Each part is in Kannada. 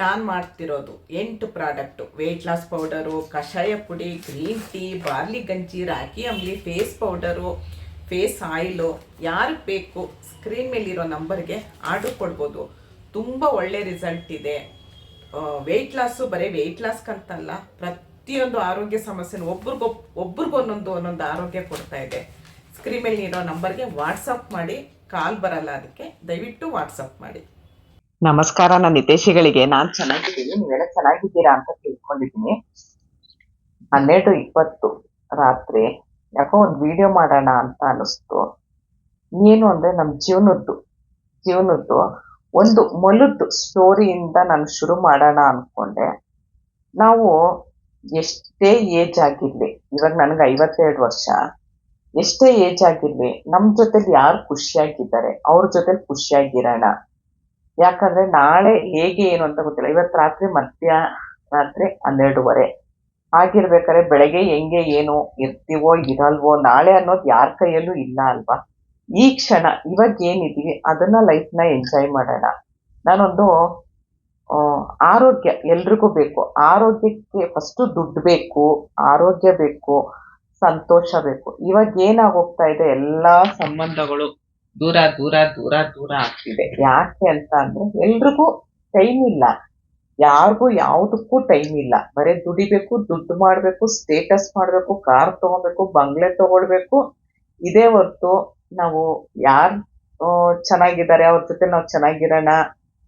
ನಾನು ಮಾಡ್ತಿರೋದು ಎಂಟು ಪ್ರಾಡಕ್ಟು ವೆಯ್ಟ್ ಲಾಸ್ ಪೌಡರು ಕಷಾಯ ಪುಡಿ ಗ್ರೀನ್ ಟೀ ಬಾರ್ಲಿ ಗಂಜಿ, ರಾಗಿ ಅಂಬಲಿ ಫೇಸ್ ಪೌಡರು ಫೇಸ್ ಆಯಿಲು ಯಾರು ಬೇಕು ಸ್ಕ್ರೀನ್ ಮೇಲಿರೋ ನಂಬರ್ಗೆ ಆರ್ಡರ್ ಕೊಡ್ಬೋದು. ತುಂಬ ಒಳ್ಳೆ ರಿಸಲ್ಟ್ ಇದೆ. ವೆಯ್ಟ್ ಲಾಸು ಬರೀ ವೆಯ್ಟ್ ಲಾಸ್ಗಂತಲ್ಲ ಪ್ರತಿಯೊಂದು ಆರೋಗ್ಯ ಸಮಸ್ಯೆನೂ ಒಬ್ರಿಗೊಬ್, ಒಬ್ರಿಗೂ ಒಂದೊಂದು ಆರೋಗ್ಯ ಕೊಡ್ತಾ ಇದೆ. ಸ್ಕ್ರೀನ್ ಮೇಲಿರೋ ನಂಬರ್ಗೆ ವಾಟ್ಸಪ್ ಮಾಡಿ ಕಾಲ್ ಬರಲ್ಲ ಅದಕ್ಕೆ ದಯವಿಟ್ಟು ವಾಟ್ಸಪ್ ಮಾಡಿ. ನಮಸ್ಕಾರ, ನನ್ನ ಹಿತೇಶಿಗಳಿಗೆ ನಾನ್ ಚೆನ್ನಾಗಿದ್ದೀನಿ. ನೀವೆಲ್ಲ ಚೆನ್ನಾಗಿದ್ದೀರಾ ಅಂತ ತಿಳ್ಕೊಂಡಿದ್ದೀನಿ. ಹನ್ನೆರಡು ಇಪ್ಪತ್ತು ರಾತ್ರಿ. ಯಾಕೋ ಒಂದು ವಿಡಿಯೋ ಮಾಡೋಣ ಅಂತ ಅನಿಸ್ತು. ಏನು ಅಂದ್ರೆ ನಮ್ಮ ಜೀವನದ್ದು ಜೀವನದ್ದು ಒಂದು ಮೊಲದ್ದು ಸ್ಟೋರಿಯಿಂದ ನಾನು ಶುರು ಮಾಡೋಣ ಅನ್ಕೊಂಡೆ. ನಾವು ಎಷ್ಟೇ ಏಜ್ ಆಗಿರ್ಲಿ, ಇವಾಗ ನನಗೆ ಐವತ್ತೆರಡು ವರ್ಷ. ಎಷ್ಟೇ ಏಜ್ ಆಗಿರ್ಲಿ ನಮ್ಮ ಜೊತೆಲಿ ಯಾರು ಖುಷಿಯಾಗಿದ್ದಾರೆ? ಅವ್ರ ಜೊತೆ ಖುಷಿಯಾಗಿರೋಣ. ಯಾಕಂದ್ರೆ ನಾಳೆ ಹೇಗೆ ಏನು ಅಂತ ಗೊತ್ತಿಲ್ಲ. ಇವತ್ತು ರಾತ್ರಿ ಮಧ್ಯ ರಾತ್ರಿ ಹನ್ನೆರಡುವರೆ. ಆಗಿರ್ಬೇಕಾದ್ರೆ ಬೆಳಗ್ಗೆ ಹೆಂಗೆ ಏನು ಇರ್ತೀವೋ ಇರಲ್ವೋ ನಾಳೆ ಅನ್ನೋದು ಯಾರ ಕೈಯಲ್ಲೂ ಇಲ್ಲ ಅಲ್ವಾ? ಈ ಕ್ಷಣ ಇವಾಗ ಏನಿದೀವಿ ಅದನ್ನ ಲೈಫ್ನ ಎಂಜಾಯ್ ಮಾಡೋಣ. ನಾನೊಂದು ಆರೋಗ್ಯ ಎಲ್ರಿಗೂ ಬೇಕು. ಆರೋಗ್ಯಕ್ಕೆ ಫಸ್ಟ್ ದುಡ್ಡು ಬೇಕು, ಆರೋಗ್ಯ ಬೇಕು, ಸಂತೋಷ ಬೇಕು. ಇವಾಗ ಏನಾಗೋಗ್ತಾ ಇದೆ? ಎಲ್ಲಾ ಸಂಬಂಧಗಳು ದೂರ ದೂರ ದೂರ ದೂರ ಆಗ್ತಿದೆ. ಯಾಕೆ ಅಂತ ಅಂದ್ರೆ ಎಲ್ರಿಗೂ ಟೈಮ್ ಇಲ್ಲ. ಯಾರಿಗೂ ಯಾವುದಕ್ಕೂ ಟೈಮ್ ಇಲ್ಲ. ಬರೀ ದುಡಿಬೇಕು, ದುಡ್ಡು ಮಾಡಬೇಕು ಸ್ಟೇಟಸ್ ಮಾಡಬೇಕು ಕಾರ್ ತಗೋಬೇಕು, ಬಂಗ್ಲೆ ತಗೊಳ್ಬೇಕು. ಇದೇ ಹೊರ್ತು ನಾವು ಯಾರು ಚೆನ್ನಾಗಿದ್ದಾರೆ, ಅವ್ರ ಜೊತೆ ನಾವು ಚೆನ್ನಾಗಿರೋಣ,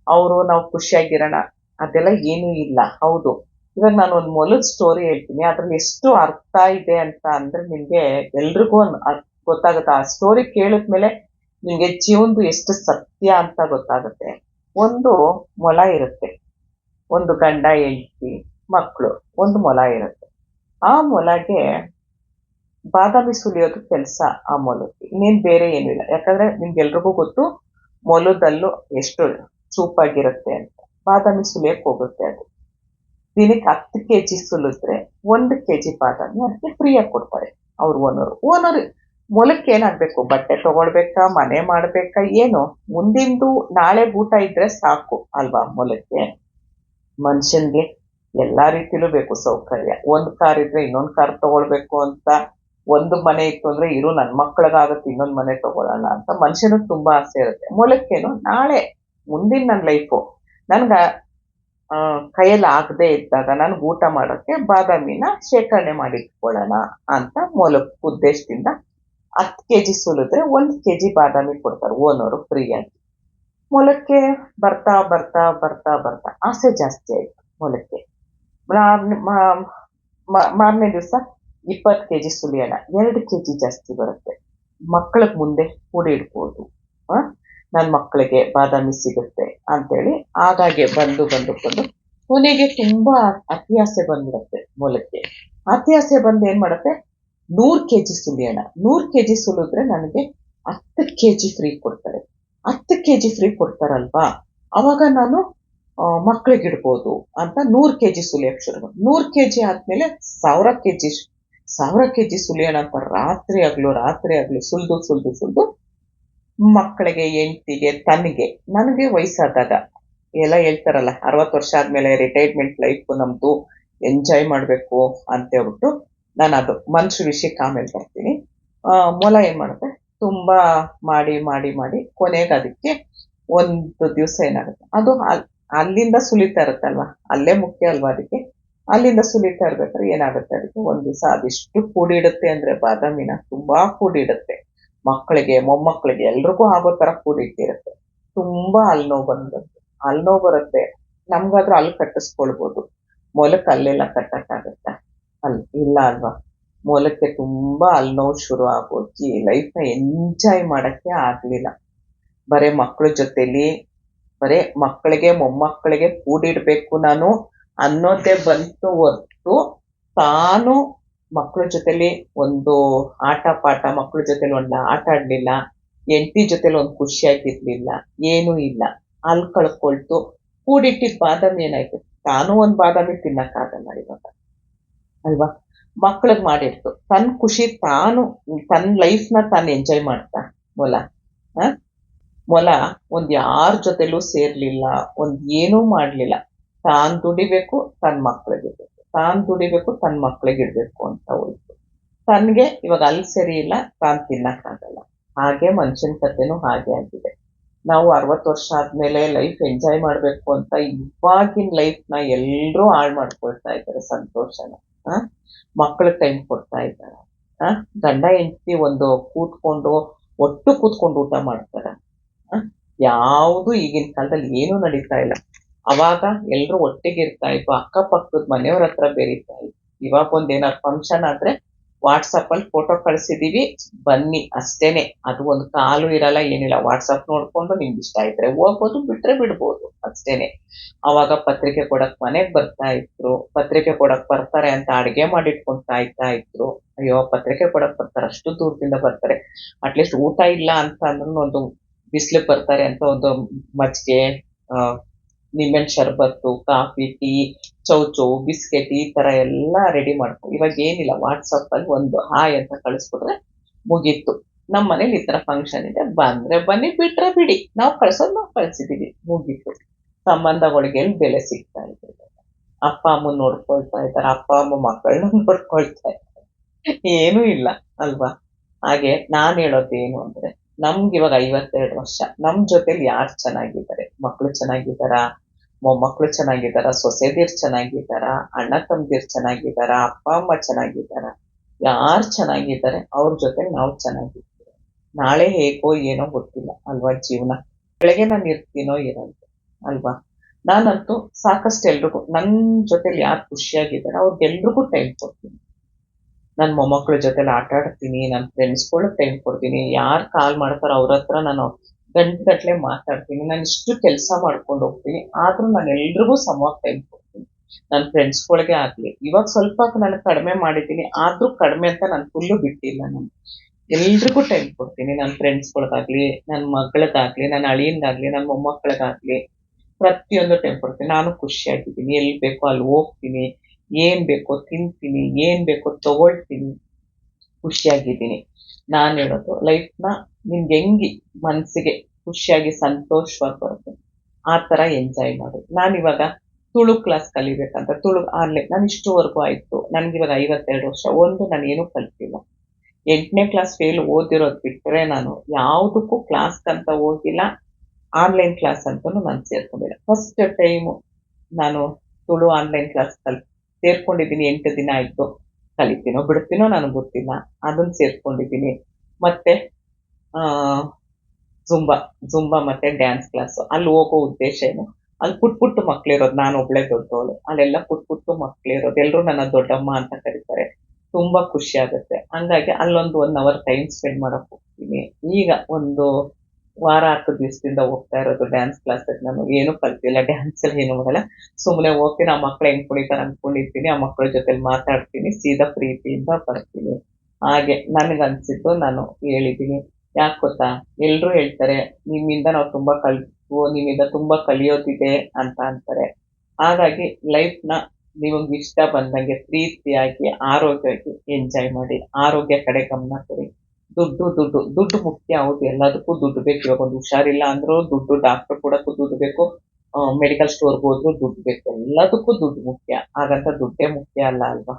ಅವರು ನಾವು ಖುಷಿಯಾಗಿರೋಣ, ಅದೆಲ್ಲ ಏನೂ ಇಲ್ಲ. ಹೌದು. ಇವಾಗ ನಾನು ಒಂದು ಮೊಲದ ಸ್ಟೋರಿ ಹೇಳ್ತೀನಿ. ಅದ್ರಲ್ಲಿ ಎಷ್ಟು ಅರ್ಥ ಇದೆ ಅಂತ ಅಂದ್ರೆ ನಿಮಗೆ ಎಲ್ರಿಗೂ ಗೊತ್ತಾಗುತ್ತೆ. ಆ ಸ್ಟೋರಿ ಕೇಳಿದ್ಮೇಲೆ ನಿಮ್ಗೆ ಜೀವನದು ಎಷ್ಟು ಸತ್ಯ ಅಂತ ಗೊತ್ತಾಗುತ್ತೆ. ಒಂದು ಮೊಲ ಇರುತ್ತೆ. ಒಂದು ಗಂಡ, ಹೆಂಡತಿ ಮಕ್ಕಳು ಒಂದು ಮೊಲ ಇರುತ್ತೆ. ಆ ಮೊಲಗೆ ಬಾದಾಮಿ ಸುಲಿಯೋದು ಕೆಲಸ ಆ ಮೊಲಕ್ಕೆ. ಇನ್ನೇನು ಬೇರೆ ಏನೂ ಇಲ್ಲ. ಯಾಕಂದ್ರೆ ನಿಮ್ಗೆಲ್ರಿಗೂ ಗೊತ್ತು, ಮೊಲದಲ್ಲೂ ಎಷ್ಟು ಚೂಪಾಗಿರುತ್ತೆ ಅಂತ. ಬಾದಾಮಿ ಸುಲಿಯಕ್ಕೆ ಹೋಗುತ್ತೆ ಅದು. ದಿನಕ್ಕೆ ಹತ್ತು ಕೆ ಜಿ ಸುಲಿದ್ರೆ ಒಂದು ಕೆ ಜಿ ಬಾದಾಮಿ ಅದಕ್ಕೆ ಫ್ರೀಯಾಗಿ ಕೊಡ್ತಾರೆ. ಅವ್ರ ಓನರು. ಓನರ್ ಮೊಲಕ್ಕೆ ಏನಾಗಬೇಕು? ಬಟ್ಟೆ ತಗೊಳ್ಬೇಕಾ? ಮನೆ ಮಾಡಬೇಕಾ? ಏನು? ಮುಂದಿಂದು ನಾಳೆ ಊಟ ಇದ್ರೆ ಸಾಕು ಅಲ್ವಾ ಮೊಲಕ್ಕೆ? ಮನುಷ್ಯನ್ಗೆ ಎಲ್ಲ ರೀತಿಲೂ ಬೇಕು ಸೌಕರ್ಯ. ಒಂದು ಕಾರ್ ಇದ್ರೆ ಇನ್ನೊಂದು ಕಾರ್ ತಗೊಳ್ಬೇಕು ಅಂತ ಒಂದು ಮನೆ ಇತ್ತು ಅಂದ್ರೆ ಇರು ನನ್ನ ಮಕ್ಳಿಗಾಗತ್ತೆ ಇನ್ನೊಂದು ಮನೆ ತಗೊಳ್ಳೋಣ ಅಂತ ಮನುಷ್ಯನಿಗೆ ತುಂಬಾ ಆಸೆ ಇರುತ್ತೆ. ಮೊಲಕ್ಕೇನು? ನಾಳೆ, ಮುಂದಿನ ನನ್ನ ಲೈಫು ನನ್ಗ ಕೈಯಲ್ಲಿ ಆಗದೆ ಇದ್ದಾಗ ನಾನು ಊಟ ಮಾಡೋಕ್ಕೆ ಬಾದಾಮಿನ ಶೇಖರಣೆ ಮಾಡಿಟ್ಕೊಳ್ಳೋಣ ಅಂತ ಮೊಲಕ್ ಉದ್ದೇಶದಿಂದ ಹತ್ತು ಕೆ ಜಿ ಸುಲಿದ್ರೆ ಒಂದು ಕೆ ಜಿ ಬಾದಾಮಿ ಕೊಡ್ತಾರೆ ಓನರು ಫ್ರೀಯಾಗಿ ಮೊಲಕ್ಕೆ ಬರ್ತಾ ಬರ್ತಾ ಬರ್ತಾ ಬರ್ತಾ ಆಸೆ ಜಾಸ್ತಿ ಆಯ್ತು ಮೊಲಕ್ಕೆ ಮಾರನೇ ದಿವಸ ಇಪ್ಪತ್ತು ಕೆ ಜಿ ಸುಲಿಯೋಣ ಎರಡು ಕೆ ಜಿ ಜಾಸ್ತಿ ಬರುತ್ತೆ. ಮಕ್ಕಳಿಗೆ ಮುಂದೆ ಕೂಡಿ ಇಡ್ಬೋದು. ನನ್ನ ಮಕ್ಕಳಿಗೆ ಬಾದಾಮಿ ಸಿಗುತ್ತೆ ಅಂತೇಳಿ ಆಗಾಗೆ ಬಂದು ಬಂದು ಬಂದು ಕೊನೆಗೆ ತುಂಬಾ ಅತಿಯಾಸೆ ಬಂದ್ಬಿಡುತ್ತೆ ಮೊಲಕ್ಕೆ ಅತಿಯಾಸೆ ಬಂದು ಏನು ಮಾಡುತ್ತೆ? ನೂರ್ ಕೆ ಜಿ ಸುಲಿಯೋಣ ನೂರು ಕೆ ಜಿ ಸುಲಿದ್ರೆ ನನಗೆ ಹತ್ತು ಕೆ ಜಿ ಫ್ರೀ ಕೊಡ್ತಾರೆ. ಹತ್ತು ಕೆ ಜಿ ಫ್ರೀ ಕೊಡ್ತಾರಲ್ವಾ? ಅವಾಗ ನಾನು ಮಕ್ಕಳಿಗೆ ಇಡ್ಬೋದು ಅಂತ ನೂರು ಕೆ ಜಿ ಸುಲಿಯಕ್ಕೆ ಶುರು ನೂರು ಕೆ ಜಿ ಆದ್ಮೇಲೆ ಸಾವಿರ ಕೆ ಜಿ ಸಾವಿರ ಕೆ ಜಿ ಸುಲಿಯೋಣ ಅಂತ ರಾತ್ರಿ ಆಗ್ಲು ರಾತ್ರಿ ಆಗ್ಲು ಸುಲಿದು ಸುಲಿದು ಸುಲಿದು ಮಕ್ಕಳಿಗೆ ಹೆಂಡತಿಗೆ, ತನಗೆ, ನನಗೆ ವಯಸ್ಸಾದಾಗ ಎಲ್ಲ ಹೇಳ್ತಾರಲ್ಲ, ಅರವತ್ತು ವರ್ಷ ಆದ್ಮೇಲೆ ರಿಟೈರ್ಮೆಂಟ್ ಲೈಫ್ ನಮ್ದು ಎಂಜಾಯ್ ಮಾಡಬೇಕು ಅಂತ ಹೇಳ್ಬಿಟ್ಟು ನಾನು ಅದು ಮನುಷ್ಯ ವಿಷಯಕ್ಕೆ ಆಮೇಲೆ ಬರ್ತೀನಿ ಮೊಲ ಏನ್ ಮಾಡುತ್ತೆ? ತುಂಬಾ ಮಾಡಿ ಮಾಡಿ ಮಾಡಿ ಕೊನೆಗೆ ಅದಕ್ಕೆ ಒಂದು ದಿವಸ ಏನಾಗುತ್ತೆ? ಅದು ಅಲ್- ಅಲ್ಲಿಂದ ಸುಲಿತಾ ಇರುತ್ತಲ್ವ ಅಲ್ಲೇ ಮುಖ್ಯ ಅಲ್ವಾ ಅದಕ್ಕೆ? ಅಲ್ಲಿಂದ ಸುಲಿತಾ ಇರ್ಬೇಕಾದ್ರೆ ಏನಾಗುತ್ತೆ ಅದಕ್ಕೆ? ಒಂದ್ ದಿವಸ ಅದೆಷ್ಟು ಕೂಡಿಡುತ್ತೆ ಅಂದ್ರೆ ಬಾದಾಮಿನ ತುಂಬಾ ಕೂಡಿಡುತ್ತೆ. ಮಕ್ಕಳಿಗೆ, ಮೊಮ್ಮಕ್ಕಳಿಗೆ ಎಲ್ರಿಗೂ ಆಗೋ ತರ ಕೂಡಿಟ್ಟಿರುತ್ತೆ. ತುಂಬಾ ಅಲ್ಲಿ ನೋವು ಬಂದ್ಬಿಡುತ್ತೆ ಅಲ್ಲಿ ಬರುತ್ತೆ. ನಮ್ಗಾದ್ರೂ ಅಲ್ಲಿ ಕಟ್ಟಿಸ್ಕೊಳ್ಬೋದು. ಮೊಲಕ್ಕೆ ಅಲ್ಲೆಲ್ಲ ಕಟ್ಟಕ್ಕಾಗತ್ತ? ಅಲ್ಲಿ ಇಲ್ಲ ಅಲ್ವಾ? ಮೂಲಕ್ಕೆ ತುಂಬಾ ನೋವು ಶುರು ಆಗೋಗಿ ಲೈಫ್ನ ಎಂಜಾಯ್ ಮಾಡಕ್ಕೆ ಆಗ್ಲಿಲ್ಲ. ಬರೇ ಮಕ್ಕಳ ಜೊತೆಲಿ, ಬರೇ ಮಕ್ಕಳಿಗೆ ಮೊಮ್ಮಕ್ಕಳಿಗೆ ಕೂಡಿಡ್ಬೇಕು ನಾನು ಅನ್ನೋದೇ ಬಂತು ಹೊರ್ತು ತಾನು ಮಕ್ಕಳ ಜೊತೆಲಿ ಒಂದು ಆಟ ಪಾಠ ಮಕ್ಕಳ ಜೊತೆಲಿ ಒಂದು ಆಟ ಆಡ್ಲಿಲ್ಲ, ಹೆಂಡತಿ ಜೊತೆಲಿ ಒಂದು ಖುಷಿಯಾಗಿರ್ಲಿಲ್ಲ, ಏನೂ ಇಲ್ಲ. ಅಲ್ಲಿ ಕಳ್ಕೊಳ್ತು. ಕೂಡಿಟ್ಟಿದ್ದ ಬಾದಾಮಿ ಏನಾಯ್ತು? ತಾನು ಒಂದು ಬಾದಾಮಿ ತಿನ್ನಕ್ಕಾಗಲ್ಲ ಇವಾಗ. ಅಲ್ವಾ? ಮಕ್ಳಿಗೆ ಮಾಡಿರ್ತು. ತನ್ನ ಖುಷಿ ತಾನು ತನ್ನ ಲೈಫ್ನ ತಾನು ಎಂಜಾಯ್ ಮಾಡ್ತಾ, ಮೊಲ. ಹ? ಮೊಲ, ಒಂದು ಯಾರ ಜೊತೆಲೂ ಸೇರ್ಲಿಲ್ಲ, ಒಂದು ಏನೂ ಮಾಡಲಿಲ್ಲ. ತಾನ್ ದುಡಿಬೇಕು ತನ್ನ ಮಕ್ಳಿಗೆ ಇರಬೇಕು. ತಾನ್ ದುಡಿಬೇಕು ತನ್ನ ಮಕ್ಳಿಗೆ ಇರಬೇಕು ಅಂತ ಹೋಯ್ತು. ತನ್ಗೆ ಇವಾಗ ಅಲ್ಲಿ ಸರಿ ಇಲ್ಲ, ತಾನು ತಿನ್ನಕ್ಕಾಗಲ್ಲ ಹಾಗೆ ಮನುಷ್ಯನ ಕಥೆನೂ ಹಾಗೆ ಆಗಿದೆ. ನಾವು ಅರವತ್ತು ವರ್ಷ ಆದ್ಮೇಲೆ ಲೈಫ್ ಎಂಜಾಯ್ ಮಾಡ್ಬೇಕು ಅಂತ ಇವಾಗಿನ ಲೈಫ್ನ ಎಲ್ರೂ ಹಾಳು ಮಾಡ್ಕೊಳ್ತಾ ಇದ್ದಾರೆ ಸಂತೋಷನ. ಆ? ಮಕ್ಕಳ ಟೈಮ್ ಕೊಡ್ತಾ ಇದ್ದಾರೆ. ಗಂಡ, ಹೆಂಡತಿ ಒಂದು ಕೂತ್ಕೊಂಡು, ಒಟ್ಟು ಕೂತ್ಕೊಂಡು ಊಟ ಮಾಡ್ತಾರೆ. ಯಾವುದು ಈಗಿನ ಕಾಲದಲ್ಲಿ ಏನೂ ನಡೀತಾ ಇಲ್ಲ. ಅವಾಗ ಎಲ್ರು ಒಟ್ಟಿಗೆ ಇರ್ತಾ ಇತ್ತು ಅಕ್ಕಪಕ್ಕದ ಮನೆಯವ್ರ ಹತ್ರ ಬೆರೀತಾ ಇತ್ತು ಇವಾಗ ಒಂದ್ ಏನಾದ್ರು ಫಂಕ್ಷನ್ ಆದ್ರೆ ವಾಟ್ಸಪ್ ಅಲ್ಲಿ ಫೋಟೋ ಕಳಿಸಿದೀವಿ. ಬನ್ನಿ ಅಷ್ಟೇನೆ. ಅದು ಒಂದು ಕಾಲು ಇರಲ್ಲ, ಏನಿಲ್ಲ. ವಾಟ್ಸಪ್ ನೋಡ್ಕೊಂಡು ನಿಮ್ಗೆ ಇಷ್ಟ ಇದ್ರೆ ಹೋಗ್ಬೋದು, ಬಿಟ್ರೆ ಬಿಡ್ಬೋದು ಅಷ್ಟೇನೆ. ಅವಾಗ ಪತ್ರಿಕೆ ಕೊಡಕ್ ಮನೆಗೆ ಬರ್ತಾ ಇದ್ರು. ಪತ್ರಿಕೆ ಕೊಡಕ್ ಬರ್ತಾರೆ ಅಂತ ಅಡ್ಗೆ ಮಾಡಿಟ್ಕೊಂಡು ಕಾಯ್ತಾ ಇದ್ರು. ಅಯ್ಯೋ, ಪತ್ರಿಕೆ ಕೊಡಕ್ ಬರ್ತಾರೆ, ಅಷ್ಟು ದೂರದಿಂದ ಬರ್ತಾರೆ. ಅಟ್ಲೀಸ್ಟ್ ಊಟ ಇಲ್ಲ ಅಂತ ಅಂದ್ರೂ ಒಂದು ಬಿಸಿಲು ಬರ್ತಾರೆ ಅಂತ ಒಂದು ಮಜ್ಜಿಗೆ, ಆ ನಿಂಬೆಹಣ್ಣು ಶರಬತ್ತು ಕಾಫಿ ಟೀ ಚೌಚೌ ಬಿಸ್ಕೆಟ್ ಈ ತರ ಎಲ್ಲ ರೆಡಿ ಮಾಡ್ಕೊ, ಇವಾಗ ಏನಿಲ್ಲ ವಾಟ್ಸಪ್ ಅಲ್ಲಿ ಒಂದು ಹಾಯ್ ಅಂತ ಕಳಿಸ್ಬಿಟ್ರೆ ಮುಗೀತು. ನಮ್ಮ ಮನೇಲಿ ಈ ತರ ಫಂಕ್ಷನ್ ಇದೆ, ಬಂದ್ರೆ ಬನ್ನಿ, ಬಿಟ್ರೆ ಬಿಡಿ. ನಾವು ಕಳ್ಸೋದು ನಾವು ಕಳ್ಸಿದೀವಿ, ಮುಗೀತು. ಸಂಬಂಧಗಳಿಗೆ ಬೆಲೆ ಸಿಗ್ತಾ ಇದೆ? ಅಪ್ಪ ಅಮ್ಮ ನೋಡ್ಕೊಳ್ತಾ ಇದ್ದಾರೆ, ಅಪ್ಪ ಅಮ್ಮ ಮಕ್ಕಳನ್ನ ನೋಡ್ಕೊಳ್ತಾ ಇದ್ದಾರೆ. ಏನೂ ಇಲ್ಲ, ಅಲ್ವಾ? ಹಾಗೆ ನಾನ್ ಹೇಳೋದು ಏನು ಅಂದ್ರೆ, ನಮ್ಗೆ ಇವಾಗ ಐವತ್ತೆರಡು ವರ್ಷ. ನಮ್ ಜೊತೆಲಿ ಯಾರು ಚೆನ್ನಾಗಿದ್ದಾರೆ? ಮಕ್ಳು ಚೆನ್ನಾಗಿದ್ದಾರ? ಮೊಮ್ಮಕ್ಳು ಚೆನ್ನಾಗಿದ್ದಾರ, ಸೊಸೆದಿರ್ ಚೆನ್ನಾಗಿದ್ದಾರ, ಅಣ್ಣ ತಮ್ಮದಿರ್ ಚೆನ್ನಾಗಿದ್ದಾರ, ಅಪ್ಪ ಅಮ್ಮ ಚೆನ್ನಾಗಿದ್ದಾರ, ಯಾರು ಚೆನ್ನಾಗಿದ್ದಾರೆ ಅವ್ರ ಜೊತೆ ನಾವು ಚೆನ್ನಾಗಿರ್ತೀವಿ. ನಾಳೆ ಹೇಗೋ ಏನೋ ಗೊತ್ತಿಲ್ಲ ಅಲ್ವಾ ಜೀವನ? ಬೆಳಗ್ಗೆ ನಾನು ಇರ್ತೀನೋ ಇರಲ್ಲ ಅಲ್ವಾ? ನಾನಂತೂ ಸಾಕಷ್ಟು ಎಲ್ರಿಗೂ ನನ್ ಜೊತೆಲಿ ಯಾರು ಖುಷಿಯಾಗಿದ್ದಾರೆ ಅವ್ರಿಗೆಲ್ರಿಗೂ ಟೈಮ್ ಕೊಡ್ತೀನಿ. ನನ್ನ ಮೊಮ್ಮಕ್ಳ ಜೊತೆಲಿ ಆಟ ಆಡ್ತೀನಿ ನನ್ನ ಫ್ರೆಂಡ್ಸ್ಗಳು ಟೈಮ್ ಕೊಡ್ತೀನಿ, ಯಾರು ಕಾಲ್ ಮಾಡ್ತಾರೋ ಅವ್ರ ಹತ್ರ ನಾನು ಗಂಟು ಗಟ್ಲೆ ಮಾತಾಡ್ತೀನಿ, ನಾನು ಇಷ್ಟು ಕೆಲಸ ಮಾಡ್ಕೊಂಡು ಹೋಗ್ತೀನಿ, ಆದ್ರೂ ನಾನು ಎಲ್ರಿಗೂ ಸಮವಾಗಿ ಟೈಮ್ ಕೊಡ್ತೀನಿ. ನನ್ನ ಫ್ರೆಂಡ್ಸ್ಗಳಿಗೆ ಆಗ್ಲಿ, ಇವಾಗ ಸ್ವಲ್ಪ ನಾನು ಕಡಿಮೆ ಮಾಡಿದ್ದೀನಿ, ಆದ್ರೂ ಕಡಿಮೆ ಅಂತ ನಾನು ಫುಲ್ಲು ಬಿಟ್ಟಿಲ್ಲ ನಾನು. ಎಲ್ರಿಗೂ ಟೈಮ್ ಕೊಡ್ತೀನಿ ನನ್ನ ಫ್ರೆಂಡ್ಸ್ಗಳಿಗಾಗ್ಲಿ ನನ್ನ ಮಗಳಿಗಾಗ್ಲಿ ನನ್ನ ಅಳಿಯಿಂದಾಗ್ಲಿ ನನ್ನ ಮೊಮ್ಮಕ್ಕಳಿಗಾಗ್ಲಿ, ಪ್ರತಿಯೊಂದು ಟೈಮ್ ಕೊಡ್ತೀನಿ. ನಾನು ಖುಷಿಯಾಗಿದ್ದೀನಿ ಎಲ್ಲಿ ಬೇಕೋ ಅಲ್ಲಿ ಹೋಗ್ತೀನಿ, ಏನ್ ಬೇಕೋ ತಿಂತೀನಿ, ಏನ್ ಬೇಕೋ ತಗೊಳ್ತೀನಿ. ಖುಷಿಯಾಗಿದ್ದೀನಿ. ನಾನು ಹೇಳೋದು ಲೈಫ್ನ ನಿಮ್ಗೆ ಹೆಂಗಿ ಮನ್ಸಿಗೆ ಖುಷಿಯಾಗಿ ಸಂತೋಷವಾಗಿ ಬರುತ್ತೆ, ಆ ತರ ಎಂಜಾಯ್ ಮಾಡಿ. ನಾನಿವಾಗ ತುಳು ಕ್ಲಾಸ್ ಕಲಿಬೇಕಂತ, ತುಳು ಆನ್ಲೈನ್ ನಾನು ಇಷ್ಟುವರೆಗೂ ಆಯ್ತು. ಇವಾಗ ಐವತ್ತೆರಡು ವರ್ಷ, ಒಂದು ನಾನು ಏನೂ ಕಲ್ತಿಲ್ಲ. ಎಂಟನೇ ಕ್ಲಾಸ್ ಫೇಲ್ ಓದಿರೋದು ಬಿಟ್ಟರೆ ನಾನು ಯಾವುದಕ್ಕೂ ಕ್ಲಾಸ್ ಅಂತ ಹೋಗಿಲ್ಲ ಆನ್ಲೈನ್ ಕ್ಲಾಸ್ ಅಂತಲೂ ನಾನು ಸೇರ್ಕೊಂಡಿಲ್ಲ ಫಸ್ಟ್ ಟೈಮು ನಾನು ತುಳು ಆನ್ಲೈನ್ ಕ್ಲಾಸ್ ಕಲ್, ಸೇರ್ಕೊಂಡಿದ್ದೀನಿ, ಎಂಟು ದಿನ ಆಯ್ತು. ಕಲಿತೀನೋ ಬಿಡ್ತೀನೋ ನನಗೆ ಗೊತ್ತಿಲ್ಲ. ಅದನ್ನ ಸೇರ್ಕೊಂಡಿದ್ದೀನಿ. ಮತ್ತೆ ಜುಂಬಾ ಜುಂಬಾ ಮತ್ತೆ ಡ್ಯಾನ್ಸ್ ಕ್ಲಾಸು ಅಲ್ಲಿ ಹೋಗೋ ಉದ್ದೇಶ ಏನು? ಅಲ್ಲಿ ಪುಟ್ ಪುಟ್ಟು ಮಕ್ಳಿರೋದು, ನಾನು ಒಬ್ಳೆ ದೊಡ್ಡವಳು. ಅಲ್ಲೆಲ್ಲ ಪುಟ್ ಪುಟ್ಟು ಮಕ್ಳಿರೋದು. ಎಲ್ಲರೂ ನನ್ನ ದೊಡ್ಡಮ್ಮ ಅಂತ ಕರೀತಾರೆ. ತುಂಬಾ ಖುಷಿ ಆಗುತ್ತೆ. ಹಂಗಾಗಿ ಅಲ್ಲೊಂದು ಒನ್ ಅವರ್ ಟೈಮ್ ಸ್ಪೆಂಡ್ ಮಾಡೋಕೆ ಹೋಗ್ತೀನಿ. ಈಗ ಒಂದು ವಾರ ಹತ್ತು ದಿವಸದಿಂದ ಹೋಗ್ತಾ ಇರೋದು ಡ್ಯಾನ್ಸ್ ಕ್ಲಾಸ್ ನಾನು ಏನು ಕಲ್ತಿಲ್ಲ ಡ್ಯಾನ್ಸ್ ಅಲ್ಲಿ ಏನು ಮಾಡಲ್ಲ. ಸುಮ್ಮನೆ ಹೋಗ್ತೀನಿ ಆ ಮಕ್ಳು ಹೆಂಗ್ ಕುಣಿತಾರೆ ಅನ್ಕೊಂಡಿರ್ತೀನಿ, ಆ ಮಕ್ಕಳ ಜೊತೆ ಮಾತಾಡ್ತೀನಿ, ಸೀದಾ ಪ್ರೀತಿಯಿಂದ ಬರ್ತೀನಿ. ಹಾಗೆ ನನಗನ್ಸಿದ್ದು ನಾನು ಹೇಳಿದ್ದೀನಿ. ಯಾಕೆ ಗೊತ್ತಾ? ಎಲ್ರು ಹೇಳ್ತಾರೆ, ನಿಮ್ಮಿಂದ ನಾವು ತುಂಬಾ ಕಲ್ ನಿಮ್ಮಿಂದ ತುಂಬಾ ಕಲಿಯೋದಿದೆ ಅಂತ ಅಂತಾರೆ. ಹಾಗಾಗಿ ಲೈಫ್ನ ನಿಮಗೆ ಇಷ್ಟ ಬಂದಂಗೆ ಪ್ರೀತಿಯಾಗಿ, ಆರೋಗ್ಯವಾಗಿ ಎಂಜಾಯ್ ಮಾಡಿ, ಆರೋಗ್ಯ ಕಡೆ ಗಮನ ಕೊಡಿ. ದುಡ್ಡು ದುಡ್ಡು ದುಡ್ಡು ಮುಖ್ಯ ಹೌದು ಎಲ್ಲದಕ್ಕೂ ದುಡ್ಡು ಬೇಕು. ಇವಾಗ ಒಂದು ಹುಷಾರಿಲ್ಲ ಅಂದ್ರೂ ದುಡ್ಡು ಡಾಕ್ಟರ್ ಕೂಡ ದುಡ್ಡು ಬೇಕು. ಮೆಡಿಕಲ್ ಸ್ಟೋರ್ಗೆ ಹೋದ್ರು ದುಡ್ಡು ಬೇಕು. ಎಲ್ಲದಕ್ಕೂ ದುಡ್ಡು ಮುಖ್ಯ. ಹಾಗಂತ ದುಡ್ಡೇ ಮುಖ್ಯ ಅಲ್ಲ ಅಲ್ವಾ?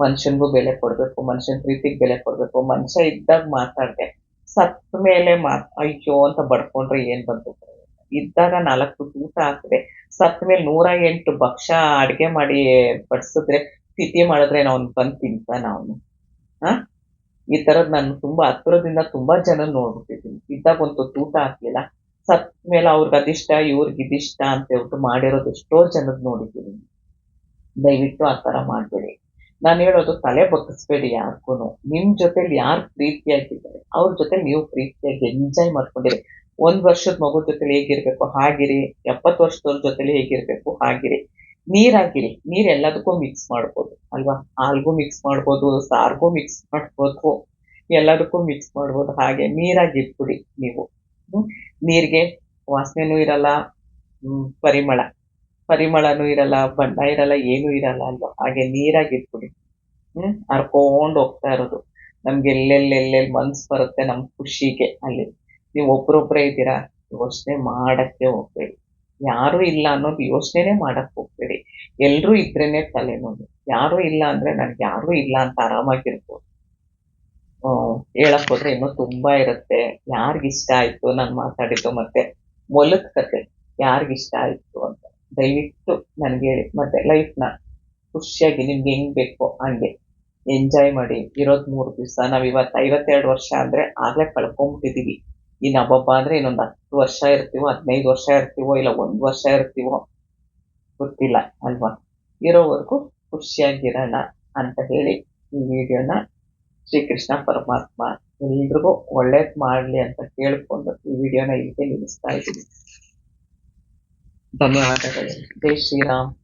ಮನುಷ್ಯನ್ಗೂ ಬೆಲೆ ಕೊಡ್ಬೇಕು, ಮನುಷ್ಯನ ಪ್ರೀತಿಗೆ ಬೆಲೆ ಕೊಡ್ಬೇಕು. ಮನುಷ್ಯ ಇದ್ದಾಗ ಮಾತಾಡ್ದೆ ಸತ್ತ ಮೇಲೆ ಮಾತ್, ಅಯ್ಯೋ ಅಂತ ಬಡ್ಕೊಂಡ್ರೆ ಏನ್ ಬಂತು? ಇದ್ದಾಗ ನಾಲ್ಕು ಊಟ ಹಾಕಿದೆ, ಸತ್ ಮೇಲೆ ನೂರ ಎಂಟು ಭಕ್ಷ ಅಡ್ಗೆ ಮಾಡಿ ಬಡ್ಸಿದ್ರೆ, ತಿಥಿ ಮಾಡಿದ್ರೆ ನಾವ್ ಬಂದು ತಿಂತಾನ ಅವನು. ಆ? ಈ ತರದ್ ನಾನು ತುಂಬಾ ಹತ್ತಿರದಿಂದ ತುಂಬಾ ಜನ ನೋಡ್ಬಿಟ್ಟಿದ್ದೀನಿ ಇದ್ದಾಗ ಒಂದು ತೂಟ ಹಾಕ್ಲಿಲ್ಲ. ಸತ್ ಮೇಲೆ ಅವ್ರಿಗೆ ಅದಿಷ್ಟ, ಇವ್ರಿಗೆ ಇದಿಷ್ಟ ಅಂತ ಹೇಳ್ಬಿಟ್ಟು ಮಾಡಿರೋದು ಎಷ್ಟೋ ಜನದ್ ನೋಡಿದ್ದೀನಿ ದಯವಿಟ್ಟು ಆ ತರ ಮಾಡ್ಬೇಡಿ. ನಾನು ಹೇಳೋದು ತಲೆ ಬಗ್ಗಿಸ್ಬೇಡಿ ಯಾರಿಗೂ ನಿಮ್ ಜೊತೆಲಿ ಯಾರು ಪ್ರೀತಿಯಾಗಿದ್ದಾರೆ? ಅವ್ರ ಜೊತೆ ನೀವು ಪ್ರೀತಿಯಾಗಿ ಎಂಜಾಯ್ ಮಾಡ್ಕೊಂಡಿರಿ. ಒಂದ್ ವರ್ಷದ ಮಗು ಜೊತೆಲಿ ಹೇಗಿರ್ಬೇಕು, ಹಾಗಿರಿ. ಎಪ್ಪತ್ತು ವರ್ಷದವ್ರ ಜೊತೆಲಿ ಹೇಗಿರ್ಬೇಕು, ಹಾಗಿರಿ. ನೀರಾಗಿರಿ ನೀರ್ ಎಲ್ಲದಕ್ಕೂ ಮಿಕ್ಸ್ ಮಾಡ್ಬೋದು, ಅಲ್ವಾ? ಹಾಲ್ಗೂ ಮಿಕ್ಸ್ ಮಾಡ್ಬೋದು, ಸಾರ್ಗೂ ಮಿಕ್ಸ್ ಮಾಡ್ಬೋದು, ಎಲ್ಲದಕ್ಕೂ ಮಿಕ್ಸ್ ಮಾಡ್ಬೋದು. ಹಾಗೆ ನೀರಾಗಿ ಇಟ್ಬಿಡಿ ನೀವು. ನೀರಿಗೆ ವಾಸನೆನೂ ಇರಲ್ಲ ಪರಿಮಳ. ಪರಿಮಳನೂ ಇರಲ್ಲ, ಬಣ್ಣ ಇರಲ್ಲ, ಏನೂ ಇರಲ್ಲ, ಅಲ್ವಾ? ಹಾಗೆ ನೀರಾಗಿ ಇಟ್ಬಿಡಿ. ಹ್ಮ್. ಹರ್ಕೊಂಡ್ ಹೋಗ್ತಾ ಇರೋದು. ನಮ್ಗೆ ಎಲ್ಲೆಲ್ಲಿ ಎಲ್ಲೆಲ್ಲಿ ಮನ್ಸ್ ಬರುತ್ತೆ ನಮ್ ಖುಷಿಗೆ ಅಲ್ಲಿ. ನೀವು ಒಬ್ರೊಬ್ರೇ ಇದ್ದೀರಾ, ಯೋಚನೆ ಮಾಡಕ್ಕೆ ಹೋಗ್ಬೇಡಿ. ಯಾರು ಇಲ್ಲ ಅನ್ನೋದು ಯೋಚನೆನೇ ಮಾಡಕ್ ಹೋಗ್ಬೇಡಿ. ಎಲ್ರೂ ಇದ್ರೇನೆ ತಲೆನೋವು. ಯಾರು ಇಲ್ಲ ಅಂದ್ರೆ ನನ್ಗೆ ಯಾರು ಇಲ್ಲ ಅಂತ ಆರಾಮಾಗಿರ್ಬೋದು. ಹೇಳಕ್ ಹೋದ್ರೆ ಇನ್ನೂ ತುಂಬಾ ಇರುತ್ತೆ. ಯಾರಿಗಿಷ್ಟ ಆಯ್ತು ನಾನು ಮಾತಾಡಿದ್ದು ಮತ್ತೆ? ಮೊಲದ ಕತೆ. ಯಾರಿಗಿಷ್ಟ ಆಯ್ತು ಅಂತ. ದಯವಿಟ್ಟು ನನ್ಗೆ ಹೇಳಿ ಮತ್ತೆ ಲೈಫ್ನ ಖುಷಿಯಾಗಿ ನಿಮ್ಗೆ ಹೆಂಗ್ ಬೇಕೋ ಹಂಗೆ ಎಂಜಾಯ್ ಮಾಡಿ. ಇರೋದ್ ಮೂರು ದಿವಸ, ನಾವ್ ಇವತ್ತು ಐವತ್ತೆರಡು ವರ್ಷ ಅಂದ್ರೆ ಆಗ್ಲೇ ಕಳ್ಕೊಂಡ್ಬಿಟ್ಟಿದೀವಿ. ಇನ್ ಹಬ್ಬಬ್ಬ ಅಂದ್ರೆ ಇನ್ನೊಂದು ಹತ್ತು ವರ್ಷ ಇರ್ತೀವೋ, ಹದಿನೈದು ವರ್ಷ ಇರ್ತೀವೋ, ಇಲ್ಲ ಒಂದ್ ವರ್ಷ ಇರ್ತೀವೋ ಗೊತ್ತಿಲ್ಲ ಅಲ್ವಾ? ಇರೋವರೆಗೂ ಖುಷಿಯಾಗಿರೋಣ ಅಂತ ಹೇಳಿ ಈ ವಿಡಿಯೋನ ಶ್ರೀಕೃಷ್ಣ ಪರಮಾತ್ಮ ಎಲ್ರಿಗೂ ಒಳ್ಳೇದ್ ಮಾಡ್ಲಿ ಅಂತ ಕೇಳ್ಕೊಂಡು ಈ ವಿಡಿಯೋನ ಇಲ್ಲಿಗೆ ನಿಲ್ಲಿಸ್ತಾ ಇದ್ದೀನಿ. ಧನ್ಯವಾದಗಳು. ಜೈ ಶ್ರೀರಾಮ್.